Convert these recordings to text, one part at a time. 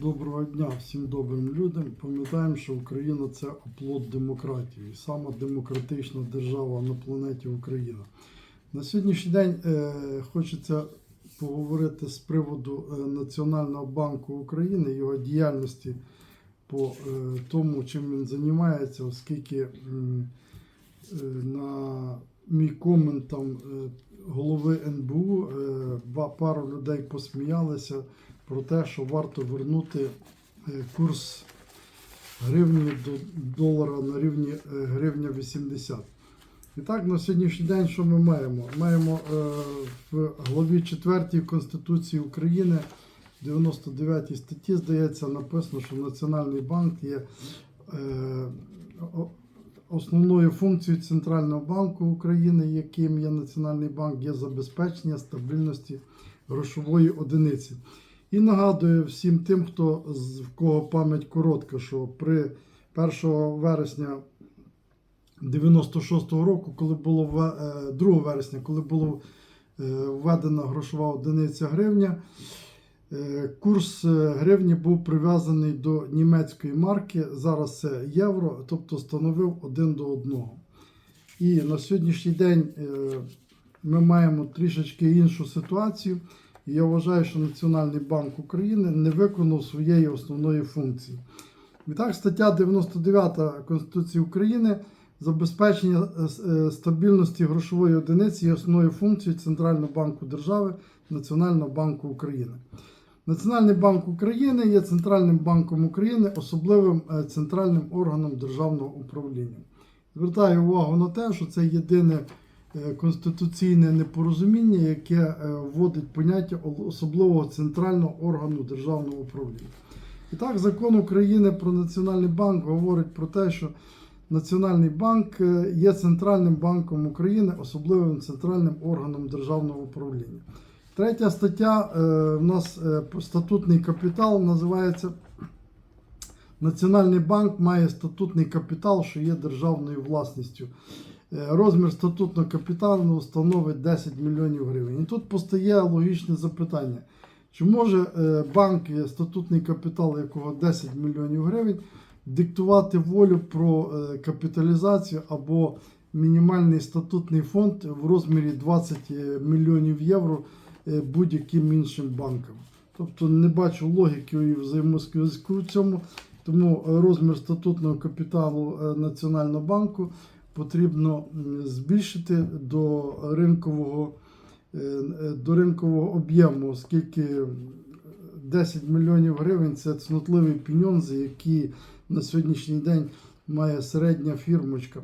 Доброго дня всім добрим людям. Пам'ятаємо, що Україна це оплот демократії, сама демократична держава на планеті Україна. На сьогоднішній день е, хочеться поговорити з приводу е, Національного банку України, його діяльності по е, тому, чим він займається, оскільки е, на мій комент там е, голови НБУ е, пару людей посміялися про те, що варто вернути е, курс гривні до долара на рівні е, гривня 80. І так, на сьогоднішній день що ми маємо? Маємо е, в главі 4 Конституції України, 99 статті, здається, написано, що Національний банк є основною функцією Центрального банку України, яким є Національний банк, є забезпечення стабільності грошової одиниці. І нагадую всім тим, хто в кого пам'ять коротка, що при 1 вересня 96-го року, коли було вве- е, 2 вересня, коли було е, введена грошова одиниця гривня, е, курс гривні був прив'язаний до німецької марки. Зараз це євро, тобто становив один до одного. І на сьогоднішній день ми маємо трішечки іншу ситуацію. І я вважаю, що Національний банк України не виконав своєї основної функції. Відтак, стаття 99 Конституції України забезпечення е, е, стабільності грошової одиниці є основною функцією Центрального банку держави Національного банку України. Національний банк України є Центральним банком України, особливим е, центральним органом державного управління. Звертаю увагу на те, що це єдине конституційне непорозуміння, яке е, вводить поняття особливого центрального органу державного управління. І так, закон України про Національний банк говорить про те, що Національний банк е, є центральним банком України, особливим центральним органом державного управління. Третя стаття е, у нас е, статутний капітал називається Національний банк має статутний капітал, що є державною власністю. Е, Розмір статутного капіталу становить 10 мільйонів гривень. І тут постає логічне запитання: чи може е, банк, статутний капітал якого 10 мільйонів гривень, диктувати волю про е, капіталізацію або мінімальний статутний фонд в розмірі 20 мільйонів євро будь-яким іншим банкам? Тобто не бачу логіки і взаємозв'язку в цьому. Тому розмір статутного капіталу Національного банку потрібно збільшити до ринкового, е, е, до ринкового об'єму, оскільки 10 мільйонів гривень це цнотливий піньон, за який на сьогоднішній день має середня фірмочка.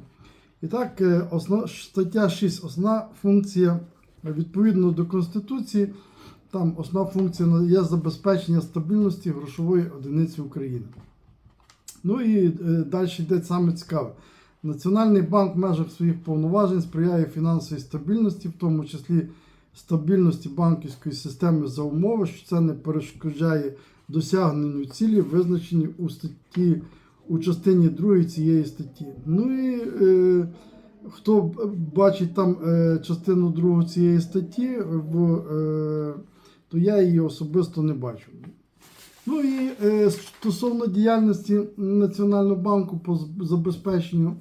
І так, е, основ, стаття 6, основна функція відповідно до Конституції. Там основна функція є забезпечення стабільності грошової одиниці України. Ну і далі йде саме цікаве. Національний банк в межах своїх повноважень сприяє фінансовій стабільності, в тому числі стабільності банківської системи за умови, що це не перешкоджає досягненню цілі, визначені у статті у частині 2 цієї статті. Ну і е, хто бачить там е, частину 2 цієї статті, в, е, то я її особисто не бачу. Ну і е, стосовно діяльності Національного банку по забезпеченню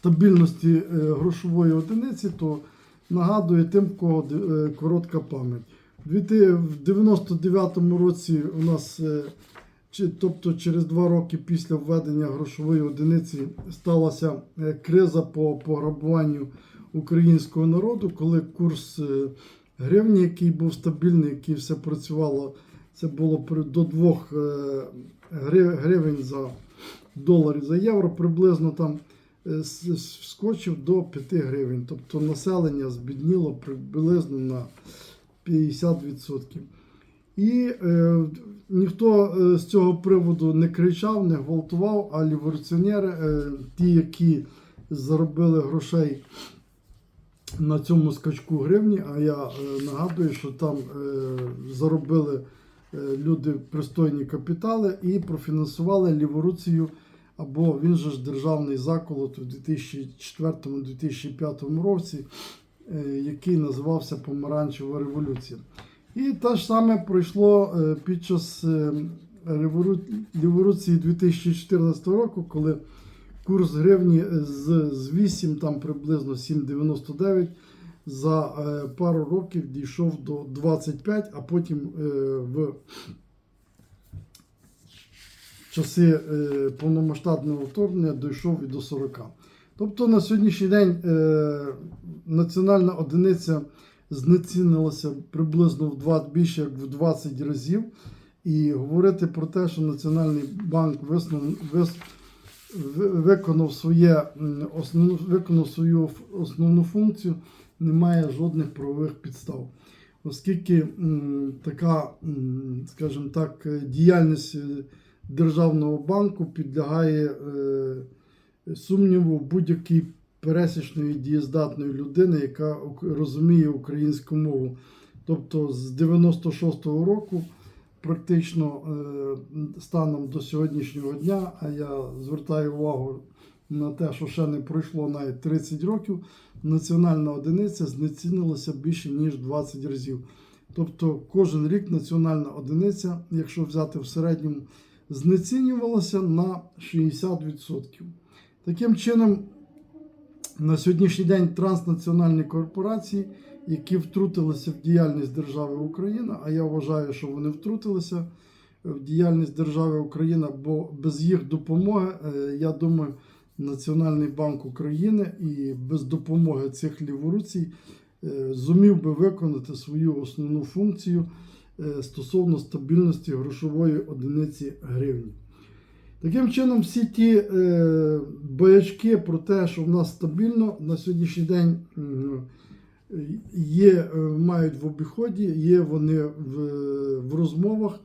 стабільності е, грошової одиниці, то нагадую тим, кого е, коротка пам'ять. В дві- 99-му році у нас, е, тобто через два роки після введення грошової одиниці, сталася криза по пограбуванню українського народу, коли курс гривні, який був стабільний, який все працювало, це було до 2 гривень за доларів за євро, приблизно там е, с- с- вскочив до 5 гривень. Тобто населення збідніло приблизно на 50%. І е, ніхто е, з цього приводу не кричав, не гвалтував, а ліверціонери, е, ті, які заробили грошей на цьому скачку гривні, а я е, нагадую, що там е, заробили е, люди пристойні капітали і профінансували ліворуцію, або він же ж державний заколот у 2004-2005 році, е, який називався Помаранчева революція. І те ж саме пройшло е, під час е, революції 2014 року, коли курс гривні з, з 8, там приблизно 7,99 за пару років дійшов до 25, а потім в часи е, повномасштабного вторгнення дійшов і до 40. Тобто на сьогоднішній день е, національна одиниця знецінилася приблизно в два, більше як в 20 разів. І говорити про те, що Національний банк виснув, вис, виконав, своє, основну, виконав свою основну функцію, немає жодних правових підстав. Оскільки м, така, м, скажімо так, е, діяльність Державного банку підлягає е, сумніву будь-якій пересічної дієздатної людини, яка розуміє українську мову. Тобто з 96-го року, практично е, станом до сьогоднішнього дня, а я звертаю увагу на те, що ще не пройшло навіть 30 років, національна одиниця знецінилася більше ніж 20 разів. Тобто кожен рік національна одиниця, якщо взяти в середньому, знецінювалася на 60%. Таким чином, на сьогоднішній день транснаціональні корпорації, які втрутилися в діяльність держави Україна, а я вважаю, що вони втрутилися в діяльність держави Україна, бо без їх допомоги, е, я думаю, Національний банк України і без допомоги цих ліворуцій е, зумів би виконати свою основну функцію стосовно стабільності грошової одиниці гривні. Таким чином, всі ті е, боячки про те, що в нас стабільно на сьогоднішній день є, е, мають в обіході, є вони в, розмовах,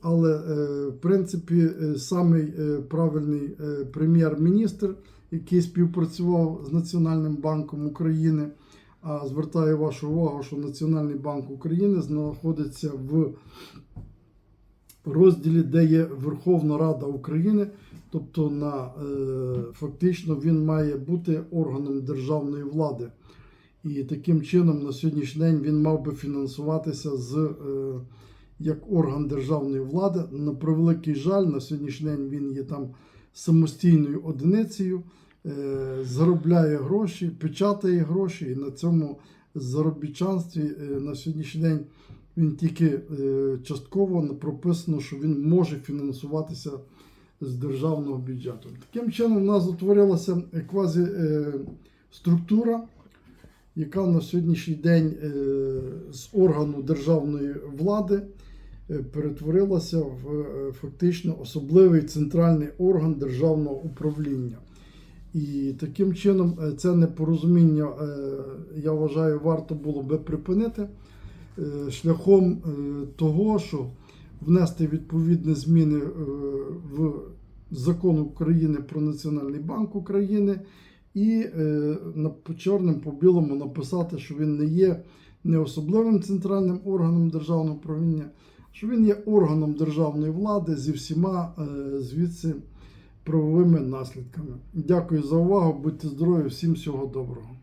але е, в принципі е, самий е, правильний е, прем'єр-міністр, який співпрацював з Національним банком України. Звертаю вашу увагу, що Національний банк України знаходиться в розділі, де є Верховна Рада України, тобто на, е, фактично він має бути органом державної влади. І таким чином на сьогоднішній день він мав би фінансуватися з, е, як орган державної влади. На превеликий жаль, на сьогоднішній день він є там самостійною одиницею, заробляє гроші, печатає гроші, і на цьому заробітчанстві е, на сьогоднішній день він тільки е, частково прописано, що він може фінансуватися з державного бюджету. Таким чином, у нас утворилася квазі е, структура, яка на сьогоднішній день е, з органу державної влади е, перетворилася в е, фактично особливий центральний орган державного управління. І таким чином е, це непорозуміння, е, я вважаю, варто було би припинити е, шляхом того, що внести відповідні зміни в закон України про Національний банк України і на чорним по білому написати, що він не є не особливим центральним органом державного управління, що він є органом державної влади зі всіма звідси правовими наслідками. Дякую за увагу. Будьте здорові, всім всього доброго.